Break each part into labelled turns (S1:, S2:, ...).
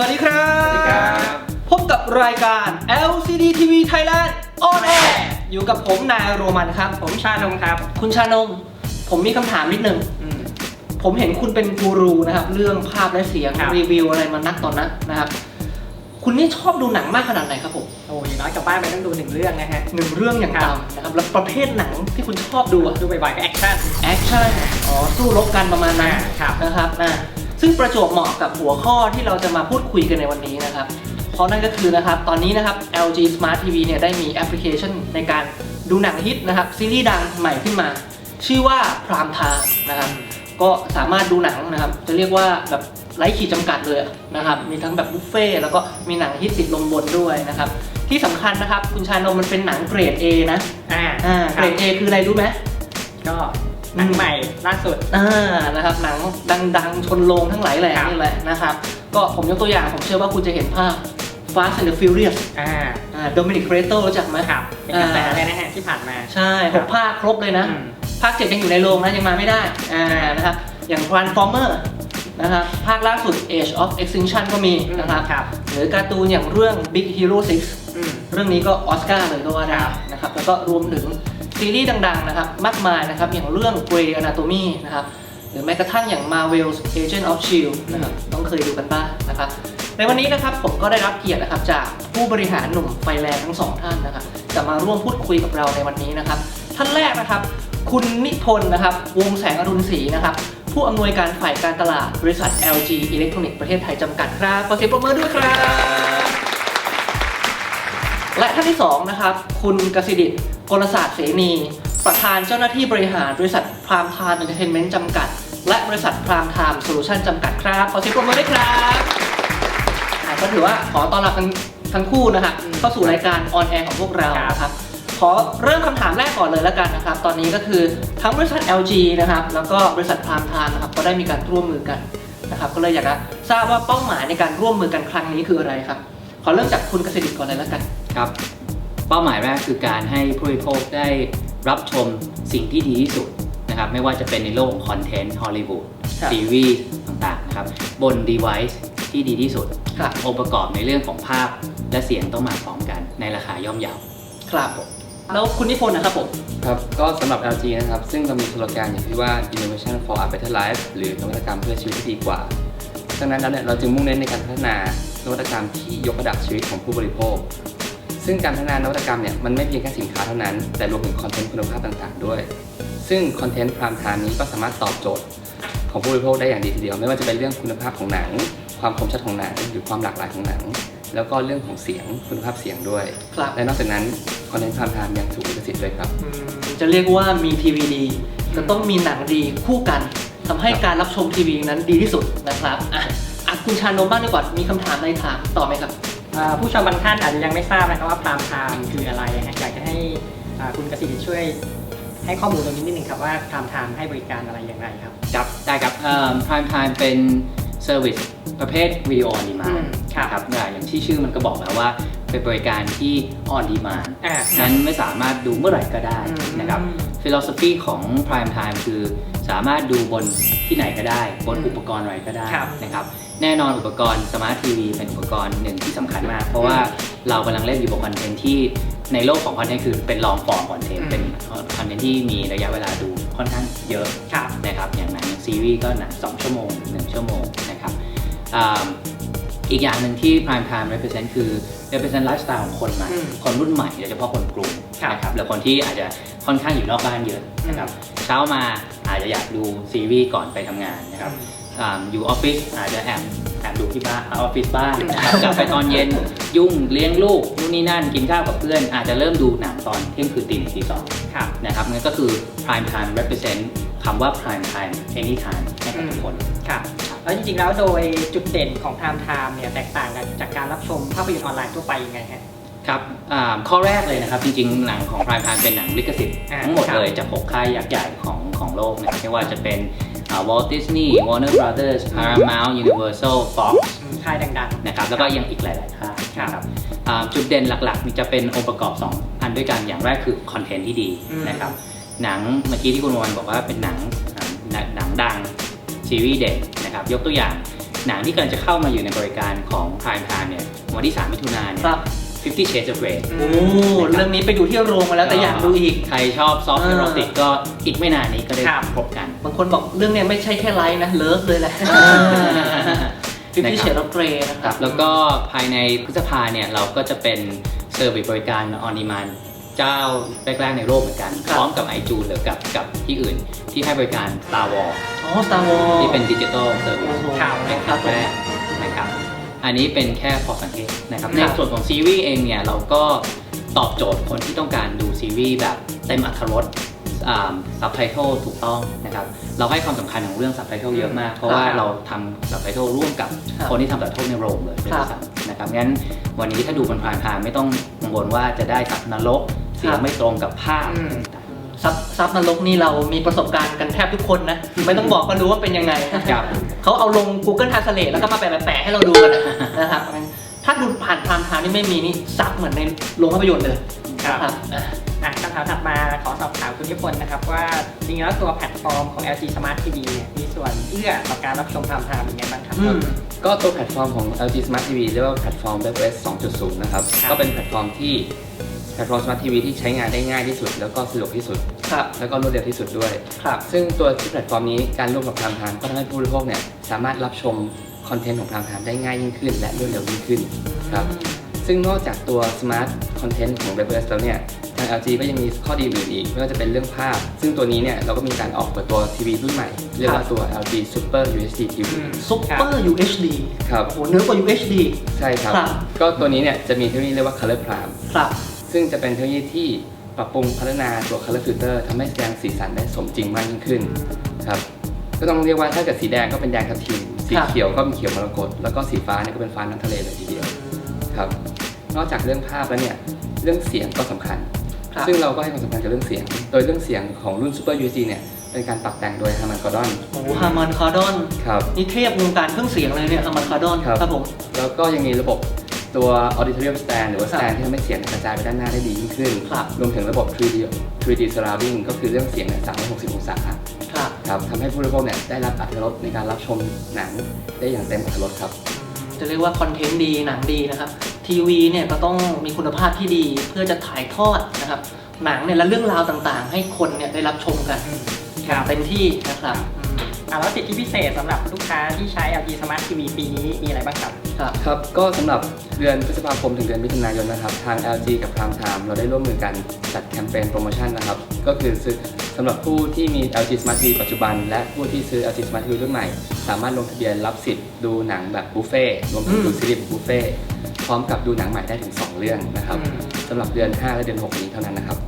S1: สวัสดีครับ
S2: สวัสดีครับ
S1: พบกับรายการ LCD TV Thailand on air อยู่กับผมนายโรมันครับ
S2: ผมชานงครับ
S1: คุณชานงผมมีคำถามนิดนึง
S2: อืม
S1: ผมเห็นคุณเป็นกูรูนะครับ เรื่องภาพและเสียง
S2: ครับ
S1: รีวิวอะไรมานักต่อนนักนะครับ คุณนี่ชอบดูหนังมากขนาดไหนครับผม
S2: โอ้ยางน้อยกลับบ้านไปต้องดูหนึ่งเรื่องนะฮะ
S1: หนึ่งเรื่องอย่าง
S2: ครับ
S1: ต่ำนะครับ แล้วประเภทหนังที่คุณชอบดูอะ
S2: ดูบ่อยๆก็แอคชั่น
S1: แอคชั่นอ๋อสู้รบกันประมาณนั้น
S2: ครับ
S1: นะครับนะ ซึ่งประจวบเหมาะกับหัวข้อที่เราจะมาพูดคุยกันในวันนี้นะครับ เพราะนั่นก็คือนะครับตอนนี้นะครับ LG Smart TV เนี่ยได้มีแอปพลิเคชันในการดูหนังฮิตนะครับซีรีส์ดังใหม่ขึ้นมา ชื่อว่า Prime Time นะครับก็สามารถดูหนังนะครับ จะเรียกว่าแบบไร้ขีดจำกัดเลยนะครับ มีทั้งแบบบุฟเฟ่ต์แล้วก็มีหนังฮิตติดลมบนด้วยนะครับ ที่สำคัญนะครับ คุณชานนท์มันเป็นหนังเกรด A นะ
S2: อ่า
S1: อ่า
S2: ค
S1: เก
S2: รั
S1: ร
S2: บ
S1: ด A คืออะไรรู้ไหม
S2: ก็ หนังใหม่ล่าสุด
S1: อ่านะครับหนังดังๆ ชนโรงทั้งหลายแหล่
S2: ครับ
S1: นี่แหละนะครับ ก็ผมยกตัวอย่างผมเชื่อว่าคุณจะเห็นภาพ Fast and the Furious
S2: อ่า
S1: อ่าโดมินิกเ r โตรู้จักไหม
S2: ครับเป็นกระแสเลยนะฮะที่ผ่านมา
S1: ใช่หกภาคครบเลยนะ
S2: อืม
S1: ภาคเจ็ดยังอยู่ในโรงนะยังมาไม่ได้อ่านะครับอย่าง Transformer นะครับภาคล่าสุด Age of Extinction ก็มีนะครับ
S2: ครับ
S1: หรือการ์ตูนอย่างเรื่อง Big Hero 6
S2: อืม
S1: เรื่องนี้ก็ออสการ์เลยก็ว่าได้
S2: ครับ
S1: นะครับแล้วก็รวมถึง ซีรีส์ดังๆนะครับมากมายนะครับอย่างเรื่อง Grey Anatomy นะครับหรือแม้กระทั่งอย่าง Marvel's Agent of S.H.I.E.L.D. นะครับต้องเคยดูกันบ้างนะครับในวันนี้นะครับผมก็ได้รับเกียรตินะครับจากผู้บริหารหนุ่มไฟแรงทั้งสองท่านนะครับจะมาร่วมพูดคุยกับเราในวันนี้นะครับ ท่านแรกนะครับ คุณนิพนธ์นะครับ วงแสงอรุณศรีนะครับ ผู้อำนวยการฝ่ายการตลาดบริษัท LG Electronics ประเทศไทยจำกัดครับขอเสียงปรบมือด้วยครับ และท่านที่2นะครับคุณกสิดิต กลศาสตร์เสนี ประธานเจ้าหน้าที่บริหารบริษัทพรามไทม์เอนเตอร์เทนเมนต์จำกัด และบริษัทพรามไทม์โซลูชันจำกัดครับ ขอเสียงปรบมือด้วยครับอะก็ถือว่าขอต้อนรับทั้งทั้งคู่นะครับ
S2: อืม
S1: เข้าสู่รายการออนแอร์ของพวกเรานะครับ ขอเริ่มคำถามแรกก่อนเลยแล้วกันนะครับ ตอนนี้ก็คือทั้งบริษัท LG นะครับ แล้วก็บริษัทพรามไทม์นะครับ ก็ได้มีการร่วมมือกันนะครับก็เลยอยากจะทราบว่าเป้าหมายในการร่วมมือกันครั้งนี้คืออะไรครับ ขอเริ่มจากคุณกสิดิตก่อนเลยแล้วกัน
S3: ครับ เป้าหมายแรกคือการให้ผู้บริโภคได้รับชมสิ่งที่ดีที่สุดนะครับไม่ว่าจะเป็นในโลกของคอนเทนต์ฮอลลีวูด
S1: ครับ
S3: ซีรีส์ต่างๆนะครับบน device ที่ดีที่สุด
S1: ครับ
S3: องค์ประกอบในเรื่องของภาพและเสียงต้องมาพร้อมกันในราคาย่อมเยา
S1: ครับผมแล้วคุณนิพนธ์นะครับผม
S4: ครับก็สำหรับ LG นะครับ ซึ่งเรามีสโลแกนอย่างที่ว่า innovation for a better life หรือนวัตกรรมเพื่อชีวิตที่ดีกว่าดังนั้นแล้วเนี่ยเราจึงมุ่งเน้นในการพัฒนานวัตกรรมที่ยกระดับชีวิตของผู้บริโภค ซึ่งการพัฒนานวัตกรรมเนี่ยมันไม่เพียงแค่สินค้าเท่านั้น แต่รวมถึงคอนเทนต์คุณภาพต่างๆ ด้วย ซึ่งคอนเทนต์พรามไทม์นี้ก็สามารถตอบโจทย์ของผู้บริโภคได้อย่างดีทีเดียว ไม่ว่าจะเป็นเรื่องคุณภาพของหนัง ความคมชัดของหนัง หรือความหลากหลายของหนัง แล้วก็เรื่องของเสียงคุณภาพเสียงด้วย
S1: ครับ
S4: และนอกจากนั้นคอนเทนต์พรามไทม์ยังถูกลิขสิทธิ์ด้วยครับ
S1: อืมจะเรียกว่ามีทีวีดีจะต้องมีหนังดีคู่กันทำให้การรับชมทีวีนั้นดีที่สุดนะครับอะอะคุณชานนท์บ้างดีกว่ามีคำถามอะไรถามต่อไหมครับ
S2: อ่า ผู้ชมบางท่านอาจจะยังไม่ทราบนะครับว่าพรามไทม์คืออะไรนะฮะอยากจะให้อ่าคุณกสิทธิ์ช่วยให้ข้อมูลตรงนี้นิดนึงครับว่าพรามไทม์ให้บริการอะไรอย่างไรครับ
S3: ครับได้ครับเอ่อ Prime Time เป็นเซอร์วิสประเภทวิดีโอ on
S2: อื
S3: demand
S2: มครับ
S3: นะครับอย่างที่ชื่อมันก็บอกแล้วว่าเป็นบริการที่ on demand
S2: อ่า
S3: นั้นไม่สามารถดูเมื่อไหร่ก็ได้
S2: อืม
S3: นะครับ philosophy ของ prime time คือสามารถดูบน ที่ไหนก็ได้บน
S2: อืม
S3: อุปกรณ์อะไรก็ได้
S2: ครับ
S3: นะครับ แน่นอนอุปกรณ์ smart TV เป็นอุปกรณ์หนึ่งที่สำคัญมาก เพราะว่าเรากำลังเล่นอยู่บนคอนเทนต์ที่ในโลกของคอนเทนต์คือเป็นลองฟอร์มคอนเทน
S2: อื
S3: ต์
S2: ม
S3: เป็นคอนเทนต์ที่มีระยะเวลาดูค่อนข้างเยอะ
S2: ครับ
S3: นะครับอย่างหนังซีรีส์ก็หนัง2ชั่วโมง1ชั่วโมงนะครับอ่าอีกอย่างหนึ่งที่ prime time represent คือ represent ไลฟ์สไตล์ของคนใหม่
S2: อืม
S3: คนรุ่นใหม่โดยเฉพาะคนกรุง
S2: ครับ
S3: นะครับหรือคนที่อาจจะค่อนข้างอยู่นอกบ้านเยอะนะครับ เช้ามาอาจจะอยากดูซีรีส์ก่อนไปทำงานนะครับอ่าอยู่ออฟฟิศอาจจะแอบแอบดูที่บ้านออฟฟิศบ้านนะครับกลับไปตอนเย็นยุ่งเลี้ยงลูกนู่นนี่นั่นกินข้าวกับเพื่อน อาจจะเริ่มดูหนังตอนเที่ยงคืนตีหนึ่งตีสอง
S2: ครับ
S3: นะครับนั่นก็คือ prime time represent คำว่า prime time anytime ให้กับทุกคน
S2: ครับแล้วจริงๆแล้วโดยจุดเด่นของ Prime Time เนี่ยแตกต่างกันจากการรับชมภาพยนตร์ออนไลน์ทั่วไปยังไงฮะ
S3: ครับอ่าข้อแรกเลยนะครับ จริง ๆ หนังของ Prime Time เป็นหนังลิขสิทธิ์
S2: อ่า
S3: ทั้งหมด
S2: ครับ
S3: เลยจากหกค่ายยักษ์ใหญ่ของของโลกนะครับไม่ว่าจะเป็นอ่า Walt Disney Warner Brothers Paramount Universal Fox
S2: อืมค่ายดัง
S3: นะครับแล้วก็ยังอีกหลายๆค่าย
S2: ครับ
S3: นะครับอ่าจุดเด่นหลักๆมีจะเป็นองค์ประกอบ2อันด้วยกันอย่างแรกคือคอนเทนต์ที่ดี
S2: อืม
S3: นะครับหนังเมื่อกี้ที่คุณวันบอกว่าเป็นหนังอ่าหนังหนังดังซีรีส์เด่นนะครับยกตัวอย่างหนังที่กำลังจะเข้ามาอยู่ในบริการของ Prime Time เนี่ยวันที่ 3 มิถุนายนเนี่ย
S1: ครับ
S3: Fifty Shades of Grey
S1: โอ้เรื่องนี้ไปดูที่โรงมาแล้วแต่อยากดูอีก
S3: ใครชอบซอฟต์
S1: เอ
S3: เอ
S1: อ
S3: โรติกก็อีกไม่นานนี้ก็ได้
S2: ครับ
S3: พบกัน
S1: บางคนบอกเรื่องเนี้ยไม่ใช่แค่ไลฟ์นะเลิฟเลยแหละฟิฟตี้
S3: นะครับ
S1: เชดออฟเกรนะค
S3: ค
S1: รั
S3: รับบแล้วก็ภายในพฤษภาเนี่ย เราก็จะเป็นเซอร์วิสบริการออนดีมานเจ้าแรกๆในโลกเหมือนกัน
S1: ครับ
S3: พร้อมกับไอจูนหรือกับกับที่อื่นที่ให้บริการ Star Wars
S1: อ๋อ Star Wars
S3: ที่เป็นดิจิ t a ลเซอร์วิ
S1: โอ้
S3: ส
S1: โห
S2: ข่าว
S3: เป็น
S1: ค
S3: ค
S1: รั
S3: รั้
S1: บ
S3: ง
S1: ผม
S3: แรกนะครับ อันนี้เป็นแค่พอสังเกตนะครับ
S1: ครับ
S3: ในส่วนของซีรีส์เองเนี่ยเราก็ตอบโจทย์คนที่ต้องการดูซีรีส์แบบเต็มอรรถรสซับไตเติลถูกต้องนะครับ เราให้ความสำคัญของเรื่องซับไตเติลเยอะมาก เพราะว่าเราทำซับไตเติลร่วมกับ
S1: ครับ
S3: คนที่ทำซับไตเติลในโรงเลยด้วย
S1: ครับ
S3: ซ้ำนะครับงั้นวันนี้ถ้าดูบนพรามไทม์ไม่ต้องกังวลว่าจะได้สับนรกเสีย
S1: ครั
S3: ง
S1: บ
S3: ไม่ตรงกับภาพ
S2: อืม
S3: ต่าง
S1: ซับซับนรกนี่เรามีประสบการณ์กันแทบทุกคนนะ ไม่ต้องบอกก็รู้ว่าเป็นยังไง
S3: ๆครับ
S1: เขาเอาลง Google Translate แล้วก็มาแปะๆให้เราดูกันนะครับ ถ้าดูผ่านพามทางนี่ไม่มีนี่ซับเหมือนในโรงภาพยนตร์เลย
S2: ครับ
S1: นะครับอะ
S2: อะคำถามถัดมาขอสอบถามคุณนิพนธ์นะครับ ว่าจริงๆแล้วตัวแพลตฟอร์มของ LG Smart TV เนี่ยมีส่วนเอื้อต่อการรับชมพามไทม์ยังไงบ้างครับ
S1: อืม
S4: ก็ตัวแพลตฟอร์มของ LG Smart TV เรียกว่าแพลตฟอร์ม WebOS 2.0 นะครับ
S2: ครับ
S4: ก็เป็นแพลตฟอร์มที่ แพลตฟอร์ม Smart TV ที่ใช้งานได้ง่ายที่สุด แล้วก็สะดวกที่สุด
S1: ครับ
S4: แล้วก็รวดเร็วที่สุดด้วย
S1: ครับ
S4: ซึ่งตัวที่แพลตฟอร์มนี้การร่วมกับพรามไทม์ก็ทำให้ผู้บริโภคเนี่ยสามารถรับชมคอนเทนต์ของพรามไทม์ได้ง่ายยิ่งขึ้น และรวดเร็วยิ่งขึ้นครับซึ่งนอกจากตัว Smart Content ของ WebOS แล้วเนี่ยทาง LG ก็ยังมีข้อดีอื่นอีกไม่ว่าจะเป็นเรื่องภาพ ซึ่งตัวนี้เนี่ยเราก็มีการออกเปิดตัวทีวีรุ่นใหม่ เรียกว่าตัว LG Super UHD TV
S1: ซุปเปอร์ UHD
S4: ครับ
S1: โอ้โหเนื้อกว่า UHD
S4: ใช่ครับ
S1: ครับ
S4: ก็ตัวนี้เนี่ยจะมีเทคโนโลยีเรียกว่า Color Prime
S1: ครับ
S4: ซึ่งจะเป็นเทคโนโลยีที่ปรับปรุงพัฒนาตัว Color Filter ทำให้แสดงสีสันได้สมจริงมากยิ่งขึ้นครับก็ต้องเรียกว่าถ้าเกิดสีแดงก็เป็นแดงทับทิมสี
S1: ครับ
S4: เขียวก็เป็นเขียวมรกตแล้วก็สีฟ้าเนี่ยก็เป็นฟ้าน้ำทะเลเลยทีเดียวครับนอกจากเรื่องภาพแล้วเนี่ยเรื่องเสียงก็สำคัญ
S1: ครับ
S4: ซึ่งเราก็ให้ความสำคัญกับเรื่องเสียง โดยเรื่องเสียงของรุ่น Super UHD เนี่ยเป็นการปรับแต่งโดย Harman Kardon
S1: โอ้โหฮาร์มันคาร์ดอน
S4: ครับ
S1: นี่เทพวงการเครื่องเสียงเลยเนี่ยฮาร์มันคาร์ดอน
S4: ครับ
S1: ครับผม
S4: แล้วก็ยังมีระบบ ตัว auditorium stand หรือว่า
S1: ครับ
S4: stand ที่ทำให้เสียงกระจายไปด้านหน้าได้ดียิ่งขึ้น
S1: ครับ
S4: รวมถึงระบบ 3D 3D surrounding ก็คือเรื่องเสียงเนี่ย360 องศา
S1: ครับ
S4: ครับทำให้ผู้บริโภคเนี่ยได้รับอรรถรสในการรับชมหนังได้อย่างเต็มอรรถรสครับ
S1: จะเรียกว่าคอนเทนต์ดีหนังดีนะครับทีวีเนี่ยก็ต้องมีคุณภาพที่ดีเพื่อจะถ่ายทอดนะครับหนังเนี่ยและเรื่องราวต่างๆ ให้คนเนี่ยได้รับชมกัน
S2: ครับ
S1: เต็มที่นะครับ อืม
S2: อะแล้วสิทธิพิเศษสำหรับลูกค้าที่ใช้ LG Smart TV ปีนี้มีอะไรบ้างครับ
S1: ครับ
S4: ครับก็สำหรับเดือนพฤษภาคมถึงเดือนมิถุนายนนะครับ ทาง LG กับ Prime Time เราได้ร่วมมือกันจัดแคมเปญโปรโมชั่นนะครับ ก็คือซื้อสำหรับผู้ที่มี LG Smart TV ปัจจุบัน และผู้ที่ซื้อ LG Smart TV รุ่นใหม่ สามารถลงทะเบียนรับสิทธิ์ดูหนังแบบบุฟเฟ่ต์รวมถึงดู
S1: อืม
S4: ซีรีส์บุฟเฟ่ต์พร้อมกับดูหนังใหม่ได้ถึง 2 เรื่องนะครับ
S1: อืม
S4: สำหรับเดือน 5 และเดือน 6 นี้เท่านั้นนะครับ
S1: โอ้โห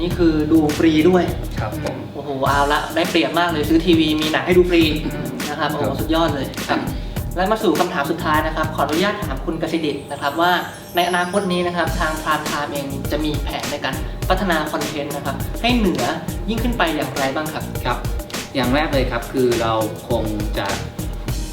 S1: นี่คือดูฟรีด้วย
S4: ครับผม
S1: โอ้โหเอาละได้เปรียบมากเลยซื้อทีวีมีหนังให้ดูฟรีนะครับโอ้โห
S4: ครับ
S1: สุดยอดเลยครับและมาสู่คำถามสุดท้ายนะครับ ขออนุญาตถามคุณกสิดิตนะครับว่าในอนาคตนี้นะครับทางพรามไทม์เองจะมีแผนในการพัฒนาคอนเทนต์นะครับให้เหนือยิ่งขึ้นไปอย่างไรบ้างครับ
S3: ครับ อย่างแรกเลยครับคือเราคงจะ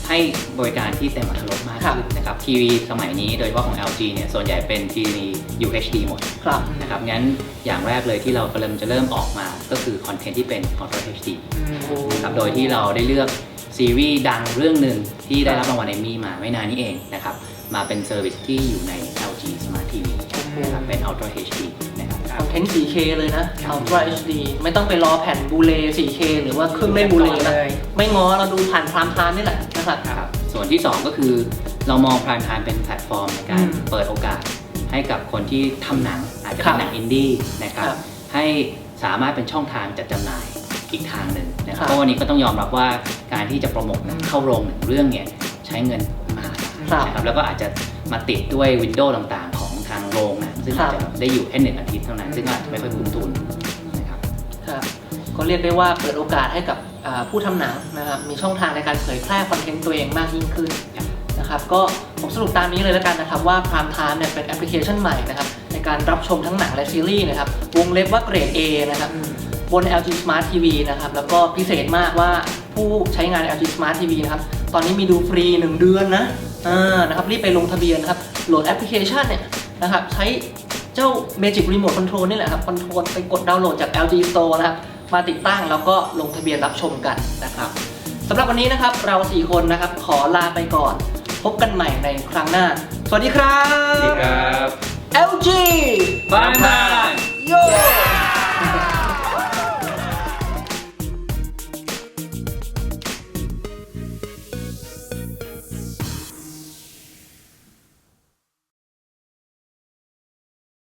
S3: ให้บริการที่เต็มอรรถรสมากขึ้นนะครับทีวีสมัยนี้โดยเฉพาะของ LG เนี่ยส่วนใหญ่เป็นทีวี UHD หมด
S1: ครับ
S3: นะครับงั้นอย่างแรกเลยที่เรากำลังจะเริ่มออกมาก็คือคอนเทนต์ที่เป็น Ultra HD นะครับโดยที่เราได้เลือกซีรีส์ดังเรื่องหนึ่งที่ได้รับรางวัลเอมมี่มาไม่นานนี้เองนะครับมาเป็นเซอร์วิสที่อยู่ใน LG Smart TV นะครับเป็น Ultra HD นะครับ
S1: คอนเทนต์ 4K เลยนะ Ultra HD ไม่ต้องไปรอแผ่นบูเล 4K หรือว่าเครื่องเล่นบูเลนะ
S2: เลย
S1: ไม่ง้อเราดูผ่านพรามไทม์นี่แหละ นะครับ
S3: ครับ ส่วนที่ 2 ก็คือ เรามอง Prime Time เป็นแพลตฟอร์มในการ
S1: อืม
S3: เปิดโอกาสให้กับคนที่ทำหนังอาจจะ
S1: ครั
S3: เป็
S1: บ
S3: นหนังอินดี้นะครับ
S1: ครับ
S3: ให้สามารถเป็นช่องทางจัดจำหน่ายอีกทางหนึ่งนะค
S1: ครั
S3: รับบเพราะวันนี้ก็ต้องยอมรับว่าการที่จะโปรโมทหนังเข้าโรงหนึ่งเรื่องเนี่ยใช้เงินมหาศาล
S1: ครับ
S3: นะครับแล้วก็อาจจะมาติดด้วยวินโดว์ต่างๆ ของทางโรงหนังซึ่ง
S1: ครั
S3: อา
S1: บ
S3: จจะได้อยู่แค่หนึ่งอาทิตย์เท่านั้นซึ่งก็อาจจะไม่ค่อยคุ้มทุ
S1: เรียกได้ว่าเปิดโอกาสให้กับผู้ทำหนังนะครับมีช่องทางในการเผยแพร่คอนเทนต์ตัวเองมากยิ่งขึ้นนะครับก็ผมสรุปตามนี้เลยแล้วกันนะครับว่า Prime Time เนี่ยเป็นแอปพลิเคชันใหม่นะครับในการรับชมทั้งหนังและซีรีส์นะครับวงเล็บว่าเกรด A นะครับบน LG Smart TV นะครับแล้วก็พิเศษมากว่าผู้ใช้งาน LG Smart TV นะครับตอนนี้มีดูฟรี 1 เดือนนะอ่านะครับรีบไปลงทะเบียนนะครับโหลดแอปพลิเคชันเนี่ยนะครับใช้เจ้า Magic Remote Control นี่แหละครับคอนโทรลไปกดดาวน์โหลดจาก LG Store นะครับ มาติดตั้งแล้วก็ลงทะเบียนรับชมกันนะครับสำหรับวันนี้นะครับเรา 4 คนนะครับขอลาไปก่อน พบกันใหม่ในครั้งหน้า สวัสดีครับ
S4: สวัสดีครับ
S1: LG
S3: บ้านบ้านโย